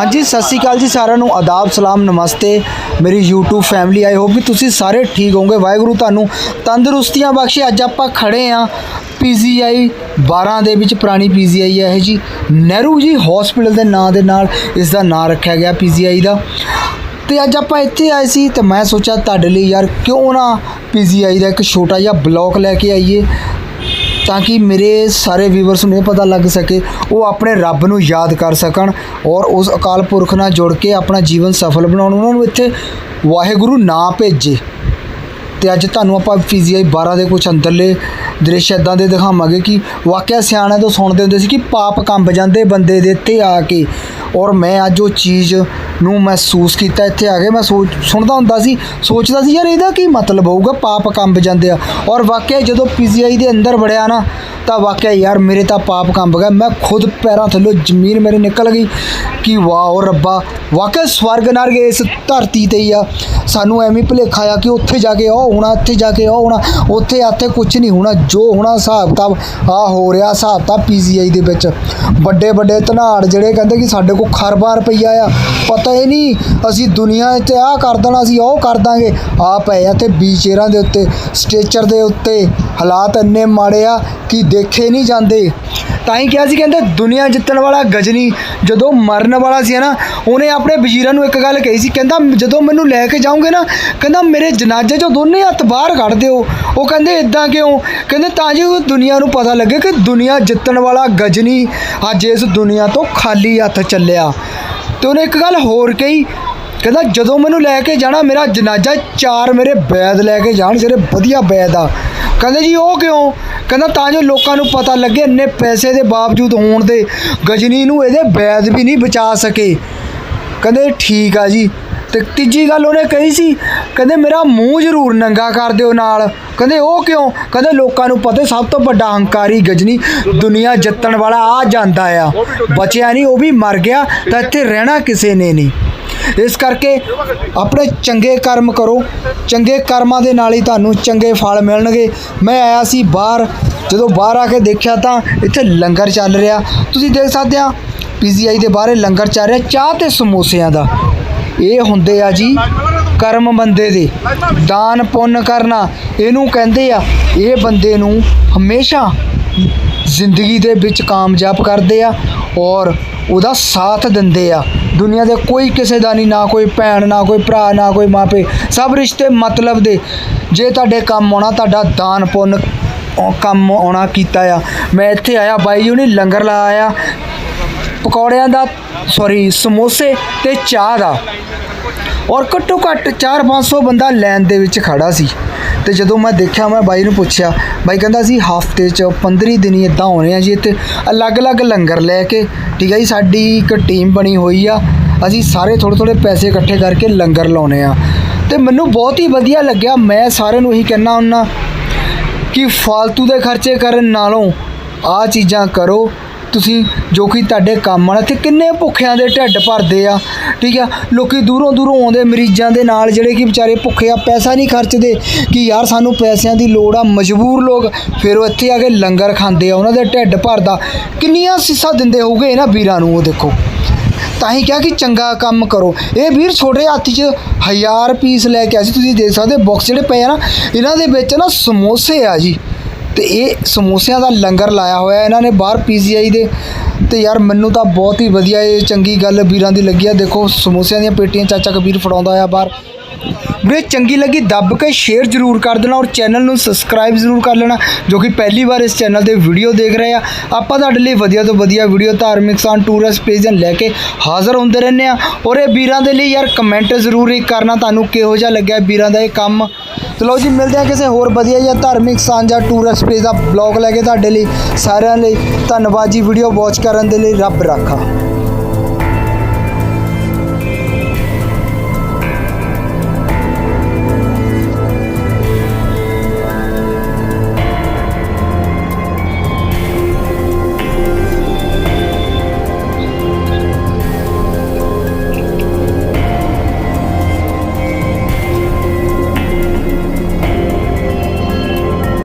ਹਾਂਜੀ, ਸਤਿ ਸ਼੍ਰੀ ਅਕਾਲ ਜੀ ਸਾਰਿਆਂ ਨੂੰ। ਆਦਾਬ, ਸਲਾਮ, ਨਮਸਤੇ। ਮੇਰੀ YouTube ਫੈਮਿਲੀ ਆਈ ਹੋਪ ਕਿ ਤੁਸੀਂ ਸਾਰੇ ਠੀਕ ਹੋਵੋਗੇ। ਵਾਹਿਗੁਰੂ ਤੁਹਾਨੂੰ ਤੰਦਰੁਸਤੀਆਂ ਬਖਸ਼ੇ। ਅੱਜ ਆਪਾਂ ਖੜੇ ਆ PGI 12 ਦੇ ਵਿੱਚ, ਪੁਰਾਣੀ PGI ਹੈ ਇਹ ਜੀ। ਨਹਿਰੂ ਜੀ ਹਸਪੀਟਲ ਦੇ ਨਾਂ ਦੇ ਨਾਲ ਇਸ ਦਾ ਨਾਂ ਰੱਖਿਆ ਗਿਆ PGI ਦਾ। ਤੇ ਅੱਜ ਆਪਾਂ ਇੱਥੇ ਆਏ ਸੀ ਤੇ ਮੈਂ ਸੋਚਿਆ ਤੁਹਾਡੇ ਲਈ ਯਾਰ ਕਿਉਂ ਨਾ PGI ਦਾ ਇੱਕ ਛੋਟਾ ਜਿਹਾ ਬਲੌਗ ਲੈ ਕੇ ਆਈਏ। ਤਾਂ ਕਿ ਮੇਰੇ ਸਾਰੇ ਵੀਵਰਸ ਨੂੰ ਇਹ ਪਤਾ ਲੱਗ ਸਕੇ, ਉਹ ਆਪਣੇ ਰੱਬ ਨੂੰ ਯਾਦ ਕਰ ਸਕਣ ਔਰ ਉਸ ਅਕਾਲ ਪੁਰਖ ਨਾਲ ਜੁੜ ਕੇ ਆਪਣਾ ਜੀਵਨ ਸਫਲ ਬਣਾਉਣ। ਉਹਨਾਂ ਨੂੰ ਇੱਥੇ ਵਾਹਿਗੁਰੂ ਨਾ ਭੇਜੇ। ਤੇ ਅੱਜ ਤੁਹਾਨੂੰ ਆਪਾਂ ਪੀਜੀਆਈ 12 ਦੇ ਕੁਝ ਅੰਦਰਲੇ ਦ੍ਰਿਸ਼ ਇਦਾਂ ਦੇ ਦਿਖਾਵਾਂਗੇ ਕਿ ਵਾਕਿਆ ਸਿਆਣਿਆਂ ਤੋਂ ਸੁਣਦੇ ਹੁੰਦੇ ਸੀ ਕਿ ਪਾਪ ਕੰਬ ਜਾਂਦੇ ਬੰਦੇ ਦੇ 'ਤੇ ਆ ਕੇ। ਔਰ ਮੈਂ ਅੱਜ ਉਹ ਚੀਜ਼ ਨੂੰ ਮਹਿਸੂਸ ਕੀਤਾ, ਇੱਥੇ ਆ ਕੇ ਮੈਂ ਸੋਚ, ਸੁਣਦਾ ਹੁੰਦਾ ਸੀ, ਸੋਚਦਾ ਸੀ, ਯਾਰ ਇਹਦਾ ਕੀ ਮਤਲਬ ਹੋਊਗਾ, ਪਾਪ ਕੰਬ ਜਾਂਦੇ ਆ। ਔਰ ਵਾਕਿਆ ਜਦੋਂ ਪੀਜੀਆਈ ਦੇ ਅੰਦਰ ਵੜਿਆ ਨਾ ਤਾਂ ਵਾਕਿਆ ਯਾਰ ਮੇਰੇ ਤਾਂ ਪਾਪ ਕੰਬ ਗਏ। ਮੈਂ ਖੁਦ ਪੈਰਾਂ ਥੱਲੇ ਜ਼ਮੀਨ ਮੇਰੇ ਨਿਕਲ ਗਈ ਕਿ ਵਾਹ ਰੱਬਾ, ਵਾਕਿਆ ਸਵਰਗ ਨਰਕ ਇਸ ਧਰਤੀ ਤੇ ਹੀ ਆ। ਸਾਨੂੰ ਐਵੇਂ ਭੁਲੇਖਾ ਆ ਕਿ ਉੱਥੇ ਜਾ ਕੇ ਉਹ ਹੋਣਾ, ਇੱਥੇ ਜਾ ਕੇ ਉਹ ਹੋਣਾ, ਉੱਥੇ ਆਥੇ ਕੁਝ ਨਹੀਂ ਹੋਣਾ, ਜੋ ਹੋਣਾ ਹਿਸਾਬ ਕਿਤਾਬ ਆ ਹੋ ਰਿਹਾ, ਹਿਸਾਬ ਤਾਂ ਪੀਜੀਆਈ ਦੇ ਵਿੱਚ। ਵੱਡੇ ਵੱਡੇ ਧਨਾੜ ਜਿਹੜੇ ਕਹਿੰਦੇ ਕਿ ਸਾਡੇ ਕੋਲ ਖਰਬਾਂ ਰੁਪਈਆ ਆ, ਪਤਾ ਹੀ ਨਹੀਂ ਅਸੀਂ ਦੁਨੀਆ 'ਚ ਆਹ ਕਰ ਦੇਣਾ ਅਸੀਂ ਉਹ ਕਰ ਦਾਂਗੇ। ਆ ਪਏ ਆ ਤੇ ਬੀਚੇਰਾਂ ਦੇ ਉੱਤੇ ਸਟੇਚਰ ਦੇ ਉੱਤੇ ਹਾਲਾਤ ਇੰਨੇ ਮਾੜੇ ਆ ਕਿ ਦੇਖੇ ਨਹੀਂ ਜਾਂਦੇ। ਤਾਂ ਹੀ ਕਿਹਾ ਸੀ, ਕਹਿੰਦੇ ਦੁਨੀਆ ਜਿੱਤਣ ਵਾਲਾ ਗਜਨੀ ਜਦੋਂ ਮਰਨ ਵਾਲਾ ਸੀ ਨਾ ਉਹਨੇ ਆਪਣੇ ਵਜ਼ੀਰਾਂ ਨੂੰ ਇੱਕ ਗੱਲ ਕਹੀ ਸੀ, ਕਹਿੰਦਾ ਜਦੋਂ ਮੈਨੂੰ ਲੈ ਕੇ ਜਾਓਗੇ ਨਾ, ਕਹਿੰਦਾ ਮੇਰੇ ਜਨਾਜ਼ੇ 'ਚੋਂ ਦੋਨੇ ਹੱਥ ਬਾਹਰ ਕੱਢ ਦਿਓ। ਉਹ ਕਹਿੰਦੇ ਇਦਾਂ ਕਿਉਂ? ਕਹਿੰਦੇ, ਤਾਂ ਜੀ ਉਹ ਦੁਨੀਆ ਨੂੰ ਪਤਾ ਲੱਗੇ ਕਿ ਦੁਨੀਆ ਜਿੱਤਣ ਵਾਲਾ ਗਜਨੀ ਅੱਜ ਇਸ ਦੁਨੀਆ ਤੋਂ ਖਾਲੀ ਹੱਥ ਚੱਲਿਆ। ਤੇ ਉਹਨੇ ਇੱਕ ਗੱਲ ਹੋਰ ਕਹੀ, ਕਹਿੰਦਾ, ਜਦੋਂ ਮੈਨੂੰ ਲੈ ਕੇ ਜਾਣਾ, ਮੇਰਾ ਜਨਾਜ਼ਾ ਚਾਰ ਮੇਰੇ ਬੈਦ ਲੈ ਕੇ ਜਾਣ, ਜਿਹੜੇ ਵਧੀਆ ਬੈਦ ਆ। ਕਹਿੰਦੇ ਜੀ ਉਹ ਕਿਉਂ? ਕਹਿੰਦਾ ਤਾਂ ਜੋ ਲੋਕਾਂ ਨੂੰ ਪਤਾ ਲੱਗੇ ਇੰਨੇ ਪੈਸੇ ਦੇ ਬਾਵਜੂਦ ਹੋਣ ਦੇ ਗਜਨੀ ਨੂੰ ਇਹਦੇ ਵੈਦ ਵੀ ਨਹੀਂ ਬਚਾ ਸਕੇ। ਕਹਿੰਦੇ ਠੀਕ ਆ ਜੀ। ਤੇ ਤੀਜੀ ਗੱਲ ਉਹਨੇ ਕਹੀ ਸੀ, ਕਹਿੰਦੇ ਮੇਰਾ ਮੂੰਹ ਜ਼ਰੂਰ ਨੰਗਾ ਕਰ ਦਿਓ ਨਾਲ। ਕਹਿੰਦੇ ਉਹ ਕਿਉਂ? ਕਹਿੰਦੇ ਲੋਕਾਂ ਨੂੰ ਪਤਾ ਸਭ ਤੋਂ ਵੱਡਾ ਹੰਕਾਰੀ ਗਜਨੀ ਦੁਨੀਆ ਜਿੱਤਣ ਵਾਲਾ ਆ ਜਾਂਦਾ ਆ। ਬਚਿਆ ਨਹੀਂ, ਉਹ ਵੀ ਮਰ ਗਿਆ, ਤਾਂ ਇੱਥੇ ਰਹਿਣਾ ਕਿਸੇ ਨੇ ਨਹੀਂ। ਇਸ ਕਰਕੇ ਆਪਣੇ ਚੰਗੇ ਕਰਮ ਕਰੋ, ਚੰਗੇ ਕਰਮਾਂ ਦੇ ਨਾਲ ਹੀ ਤੁਹਾਨੂੰ ਚੰਗੇ ਫਲ ਮਿਲਣਗੇ। ਮੈਂ ਆਇਆ ਸੀ ਬਾਹਰ, ਜਦੋਂ ਬਾਹਰ ਆ ਕੇ ਦੇਖਿਆ ਤਾਂ ਇੱਥੇ ਲੰਗਰ ਚੱਲ ਰਿਹਾ। ਤੁਸੀਂ ਦੇਖ ਸਕਦੇ ਆ, ਪੀਜੀਆਈ ਦੇ ਬਾਹਰੇ ਲੰਗਰ ਚੱਲ ਰਿਹਾ, ਚਾਹ ਤੇ ਸਮੋਸਿਆਂ ਦਾ। ਇਹ ਹੁੰਦੇ ਆ ਜੀ ਕਰਮ ਬੰਦੇ ਦੇ, ਦਾਨ ਪੁੰਨ ਕਰਨਾ। ਇਹਨੂੰ ਕਹਿੰਦੇ ਆ, ਇਹ ਬੰਦੇ ਨੂੰ ਹਮੇਸ਼ਾ ਜ਼ਿੰਦਗੀ ਦੇ ਵਿੱਚ ਕਾਮਯਾਬ ਕਰਦੇ ਆ ਔਰ ਉਹਦਾ ਸਾਥ ਦਿੰਦੇ ਆ। ਦੁਨੀਆ ਦੇ ਕੋਈ ਕਿਸੇ ਦਾ ਨਹੀਂ, ਨਾ ਕੋਈ ਭੈਣ, ਨਾ ਕੋਈ ਭਰਾ, ਨਾ ਕੋਈ ਮਾਪੇ ਸਭ ਰਿਸ਼ਤੇ ਮਤਲਬ ਦੇ। ਜੇ ਤੁਹਾਡੇ ਕੰਮ ਆਉਣਾ, ਤੁਹਾਡਾ ਦਾਨ ਪੁੰਨ ਕੰਮ ਆਉਣਾ ਕੀਤਾ ਆ। ਮੈਂ ਇੱਥੇ ਆਇਆ, ਬਾਈ ਜੀ ਨੇ ਲੰਗਰ ਲਾਇਆ। ਪਕੌੜਿਆਂ ਦਾ ਸੌਰੀ ਸਮੋਸੇ ਤੇ ਚਾਹ ਦਾ। ਔਰ ਘੱਟੋ ਘੱਟ 4-500 ਬੰਦਾ ਲਾਈਨ ਦੇ ਵਿੱਚ ਖੜਾ ਸੀ। ਤੇ ਜਦੋਂ ਮੈਂ ਦੇਖਿਆ, ਮੈਂ ਬਾਈ ਨੂੰ ਪੁੱਛਿਆ, ਬਾਈ ਕਹਿੰਦਾ ਸੀ, ਹਫ਼ਤੇ 'ਚ 15 ਦਿਨ ਹੀ ਇਦਾਂ ਹੋਣੇ ਆ ਜੀ ਇੱਥੇ, ਅਲੱਗ-ਅਲੱਗ ਲੰਗਰ ਲੈ ਕੇ, ਠੀਕ ਹੈ ਜੀ, ਸਾਡੀ ਇੱਕ ਟੀਮ ਬਣੀ ਹੋਈ ਆ, ਅਸੀਂ ਸਾਰੇ ਥੋੜੇ ਥੋੜੇ ਪੈਸੇ ਇਕੱਠੇ ਕਰਕੇ ਲੰਗਰ ਲਾਉਨੇ ਆ। ਤੇ ਮੈਨੂੰ ਬਹੁਤ ਹੀ ਵਧੀਆ ਲੱਗਿਆ, ਮੈਂ ਸਾਰਿਆਂ ਨੂੰ ਇਹੀ ਕਹਿਣਾ ਹੁੰਨਾ ਕਿ ਫालतू ਦੇ ਖਰਚੇ ਕਰਨ ਨਾਲੋਂ ਆ ਚੀਜ਼ਾਂ ਕਰੋ ਤੁਸੀਂ ਜੋ ਕਿ ਤੁਹਾਡੇ ਕੰਮ ਆਣਾ ਤੇ ਕਿੰਨੇ ਭੁੱਖਿਆਂ ਦੇ ਢਿੱਡ ਭਰਦੇ ਆ, ਠੀਕ ਆ? ਲੋਕੀ ਦੂਰੋਂ ਦੂਰੋਂ ਆਉਂਦੇ, ਮਰੀਜ਼ਾਂ ਦੇ ਨਾਲ ਜਿਹੜੇ ਕਿ ਵਿਚਾਰੇ ਭੁੱਖੇ ਆ, ਪੈਸਾ ਨਹੀਂ ਖਰਚਦੇ ਕਿ ਯਾਰ ਸਾਨੂੰ ਪੈਸਿਆਂ ਦੀ ਲੋੜ ਆ, ਮਜਬੂਰ ਲੋਕ ਫਿਰ ਉਹ ਇੱਥੇ ਆ ਕੇ ਲੰਗਰ ਖਾਂਦੇ ਆ, ਉਹਨਾਂ ਦੇ ਢਿੱਡ ਭਰਦਾ। ਕਿੰਨੀਆਂ ਸਿੱਸਾ ਦਿੰਦੇ ਹੋਊਗੇ ਇਹਨਾਂ ਵੀਰਾਂ ਨੂੰ, ਉਹ ਦੇਖੋ। ਤਾਂ ਹੀ ਕਿਹਾ ਕਿ ਚੰਗਾ ਕੰਮ ਕਰੋ। ਇਹ ਵੀਰ ਛੋਟੇ ਹੱਥ 'ਚ ਹਜ਼ਾਰ ਪੀਸ ਲੈ ਕੇ ਆਏ ਸੀ, ਤੁਸੀਂ ਦੇਖ ਸਕਦੇ ਬਾਕਸ ਜਿਹੜੇ ਪਏ ਆ ਨਾ, ਇਹਨਾਂ ਦੇ ਵਿੱਚ ਨਾ ਸਮੋਸੇ ਆ ਜੀ। ਤੇ ਇਹ ਸਮੋਸਿਆਂ ਦਾ ਲੰਗਰ ਲਾਇਆ ਹੋਇਆ ਇਹਨਾਂ ਨੇ ਬਾਹਰ ਪੀਜੀਆਈ ਦੇ। ਤੇ ਯਾਰ ਮੈਨੂੰ ਤਾਂ ਬਹੁਤ ਹੀ ਵਧੀਆ ਇਹ ਚੰਗੀ ਗੱਲ ਵੀਰਾਂ ਦੀ ਲੱਗੀ ਆ। ਦੇਖੋ ਸਮੋਸਿਆਂ ਦੀਆਂ ਪੇਟੀਆਂ ਚਾਚਾ ਕਬੀਰ ਫੜਾਉਂਦਾ ਆ ਬਾਹਰ। ਵੀਡੀਓ ਚੰਗੀ ਲੱਗੀ, ਦੱਬ ਕੇ ਸ਼ੇਅਰ ਜ਼ਰੂਰ ਕਰ ਦੇਣਾ ਔਰ ਚੈਨਲ ਨੂੰ ਸਬਸਕ੍ਰਾਈਬ ਜ਼ਰੂਰ ਕਰ ਲੈਣਾ, ਜੋ ਕਿ ਪਹਿਲੀ ਵਾਰ ਇਸ ਚੈਨਲ ਤੇ ਵੀਡੀਓ ਦੇਖ ਰਹੇ ਆ। ਆਪਾਂ ਤੁਹਾਡੇ ਲਈ ਵਧੀਆ ਤੋਂ ਵਧੀਆ ਵੀਡੀਓ ਧਾਰਮਿਕ ਸਥਾਨ ਟੂਰਿਸਟ ਪੇਜਾਂ ਲੈ ਕੇ ਹਾਜ਼ਰ ਹੁੰਦੇ ਰਹਿੰਦੇ ਆ। ਔਰ ਇਹ ਵੀਰਾਂ ਦੇ ਲਈ ਯਾਰ ਕਮੈਂਟ ਜ਼ਰੂਰ ਹੀ ਕਰਨਾ, ਤੁਹਾਨੂੰ ਕਿਹੋ ਜਿਹਾ ਲੱਗਿਆ ਵੀਰਾਂ ਦਾ ਇਹ ਕੰਮ? ਚਲੋ ਜੀ, ਮਿਲਦੇ ਆ ਕਿਸੇ ਹੋਰ ਵਧੀਆ ਜਾਂ ਧਾਰਮਿਕ ਸਥਾਨ ਜਾਂ ਟੂਰਿਸਟ ਪੇਜ ਦਾ ਬਲੌਗ ਲੈ ਕੇ ਤੁਹਾਡੇ ਲਈ ਸਾਰਿਆਂ ਲਈ। ਧੰਨਵਾਦ ਜੀ ਵੀਡੀਓ ਵਾਚ ਕਰਨ ਦੇ ਲਈ ਰੱਬ ਰਾਖਾ।